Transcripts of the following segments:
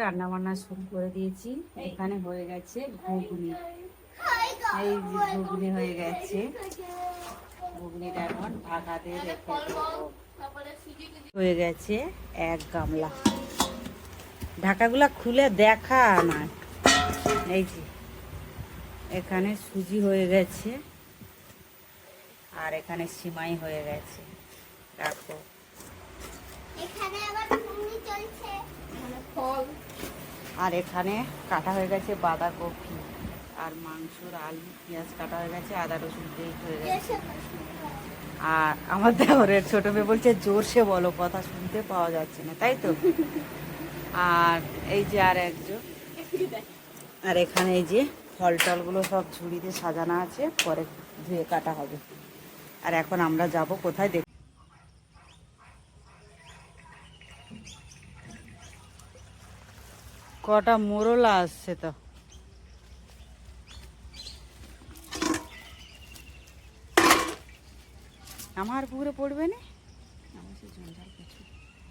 রান্না বান্না শুরু করে দিয়েছি। এখানে হয়ে গেছে ঘুগনি। এই যে ঘুগনি হয়ে গেছে। ঘুগনিটা এখন ঢাকা দিয়ে রেখে হয়ে গেছে এক গামলা। ঢাকাগুলা খুলে দেখা না এই যে এখানে সুজি হয়ে গেছে। আর এখানে সিমাই হয়ে গেছে। রাখো। এখানে আবার ঘুগনি চলছে। আর এখানে কাটা হয়ে গেছে বাঁধাকপি আর মাংসর আলু, পেঁয়াজ কাটা হয়ে গেছে, আদা রসুন পেস্ট হয়ে গেছে। আর আমার দেওরের ছোট মেয়ে বলছে, জোরসে বলো, কথা শুনতে পাওয়া যাচ্ছে না। তাই তো? আর এই যে আর একজন। আর এখানে এই যে ফল টলগুলো সব ঝুড়িতে সাজানো আছে, পরে ধুয়ে কাটা হবে। আর এখন আমরা যাব কোথায় দেখ কটা মোরলা আসছে তো। আমার পুকুরে পড়বে না?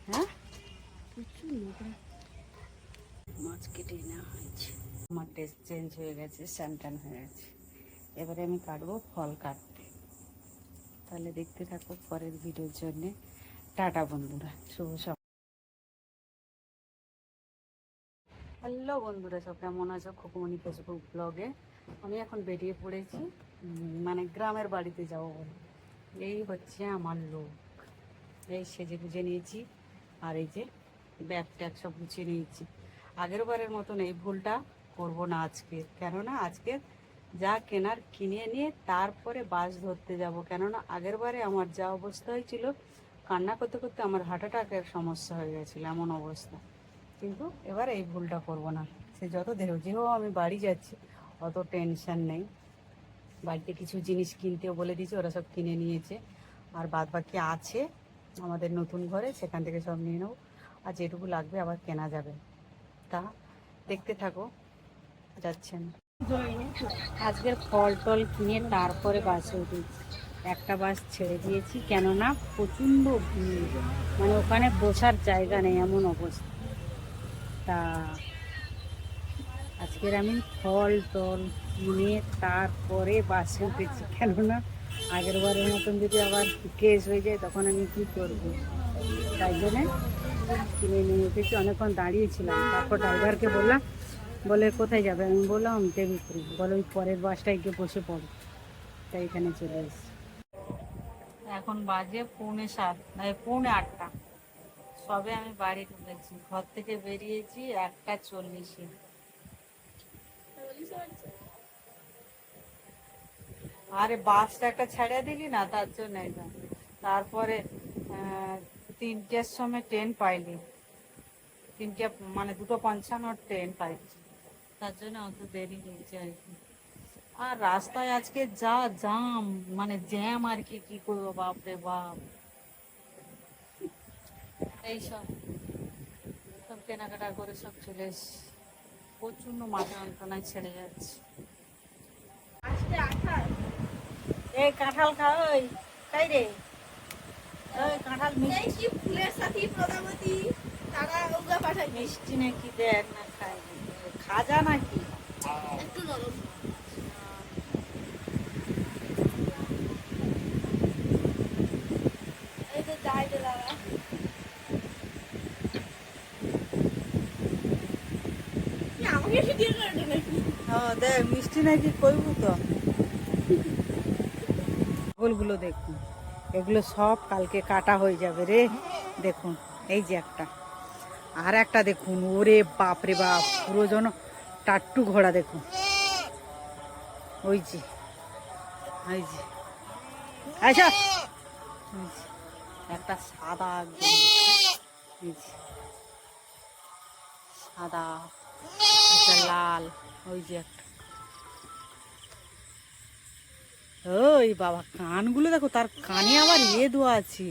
হ্যাঁ? মাছ কেটে নেওয়া হয়েছে। আমার টেস্ট চেঞ্জ হয়ে গেছে স্যানটান হয়ে গেছে। এবারে আমি কাটবো ফল কাটতে। তাহলে দেখতে থাকো পরের ভিডিওর জন্যে। টাটা বন্ধুরা, শুভ হ্যালো বন্ধুরা, সব কেমন আছো? খুকুমনি ফেসবুক ব্লগে আমি এখন বেরিয়ে পড়েছি। মানে গ্রামের বাড়িতে যাব বলে। এই হচ্ছে আমার লোক এই সেজে গুজে নিয়েছি। আর এই যে ব্যাগ ট্যাগ সব গুছিয়ে নিয়েছি। আগের বারের মতন এই ভুলটা করব না আজকে। কেননা আজকে যা কেনার কিনে নিয়ে তারপরে বাস ধরতে যাব। কেননা আগের বারে আমার যা অবস্থা হয়েছিল কান্না করতে করতে আমার হার্ট অ্যাটাকের সমস্যা হয়ে গেছিল। এমন অবস্থা। কিন্তু এবার এই ভুলটা করব না। সে যত দেহ যেহেতু আমি বাড়ি যাচ্ছি, অত টেনশন নেই। বাড়িতে কিছু জিনিস কিনতেও বলে দিয়েছে, ওরা সব কিনে নিয়েছে। আর বাদ বাকি আছে, আমাদের নতুন ঘরে, সেখান থেকে সব নিয়ে নেব। আর যেটুকু লাগবে আবার কেনা যাবে। তা দেখতে থাকো, যাচ্ছেন। আজকের ফল টল কিনে তারপরে বাসে উঠেছি একটা বাস ছেড়ে দিয়েছি, কেননা প্রচণ্ড মানে ওখানে বসার জায়গা নেই, এমন অবস্থা। তা আজকের আমি ফল টল কিনে তারপরে বাসে উঠেছি। কেননা আগের বারের মতন যদি আবার কেস হয়ে যায়, তখন আমি কী করব? তাই জন্যে কিনে নিয়ে উঠেছি। অনেকক্ষণ দাঁড়িয়েছিলাম। তারপর ড্রাইভারকে বললাম, বলে, কোথায় যাবে? আমি বললাম দেবীপুরি বলে, ওই পরের বাসটায় গিয়ে বসে পড়ো। তাই এখানে চলে এসেছি। এখন বাজে পৌনে সাত নয় পৌনে আটটা। সবে আমি বাড়ি ঢুকেছি। ঘর থেকে বেরিয়েছি একটা চল্লিশে। আরে বাসটা একটা ছেড়ে দিলি না তার জন্য একদম তারপরে তিনটের সময় ট্রেন পাইলি। তিনটে মানে দুটো পঞ্চান্ন ট্রেন পাইছি। তার জন্য অত দেরি হয়েছে আর কি। আর রাস্তায় আজকে যা জাম মানে জ্যাম আর কি কি করব বাপরে বাপ। এইসব সব। কেনাকাটা করে সব চলে এসছি। প্রচণ্ড মাথা যন্ত্রণায় ছেড়ে যাচ্ছে। এই কাঁঠাল খাওয়াই তাই রে? ওই কাঁঠাল মিষ্টি। ফুলের সাথে প্রজাপতি? তারা ওগুলা পাঠাই মিষ্টি নাকি দেখ না খাই খাজা নাকি একটু নরম এই তো যাই রে দাদা কি আমাকে এসে দিয়ে গেল নাকি ও দেখ, মিষ্টি নাকি কইবু তো? ফুলগুলো দেখুন, এগুলো সব কালকে কাটা হয়ে যাবে রে। দেখুন, এই যে একটা। আর একটা দেখুন, ওরে বাপ রে বাপ, পুরো যেন টাট্টু ঘোড়া দেখুন। ওই যে ওই যে। আচ্ছা একটা সাদা সাদা। একটা লাল ওই যে একটা। ওই বাবা কানগুলো দেখো তার কানে আবার ইয়ে দেওয়া আছে।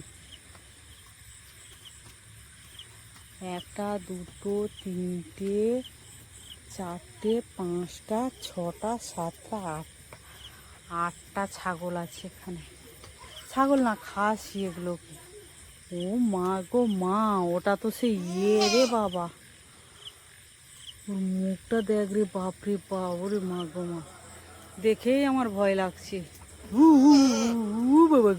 একটা দুটো তিনটে চারটে পাঁচটা ছটা সাতটা আটটা। আটটা ছাগল আছে এখানে। ছাগল না খাসি এগুলোকে। ও মা গো মা ওটা তো সেই ইয়ে রে বাবা। ওর মুখটা দেখ রে বাপ রে মা গো মা। দেখেই আমার ভয় লাগছে। উ, বাবা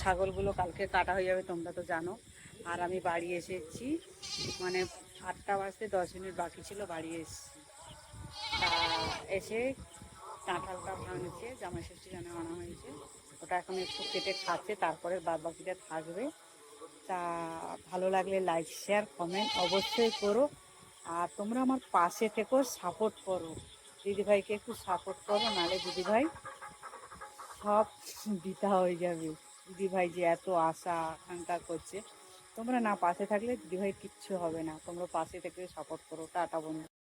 ছাগলগুলো কালকে কাটা হয়ে যাবে তোমরা তো জানো। আর আমি বাড়ি এসেছি মানে আটটা বাজতে দশ মিনিট বাকি ছিল বাড়ি এসেছি। তা এসে কাঁঠালটা ভাঙছে জামাই ষষ্ঠী জানে আনা হয়েছে। ওটা এখন একটু কেটে খাচ্ছে তারপরে বাদ বাকিটা থাকবে। তা ভালো লাগলে লাইক শেয়ার কমেন্ট অবশ্যই করো। আর তোমরা আমার পাশে থেকেও সাপোর্ট করো। দিদিভাইকে একটু সাপোর্ট করো, নাহলে দিদিভাই সব দিতা হয়ে যাবে। দিদিভাই যে এত আশা, আকাঙ্ক্ষা করছে। তোমরা না পাশে থাকলে দিদিভাই কিচ্ছু হবে না। তোমরা পাশে থেকে সাপোর্ট করো। টাটা বন্ধু।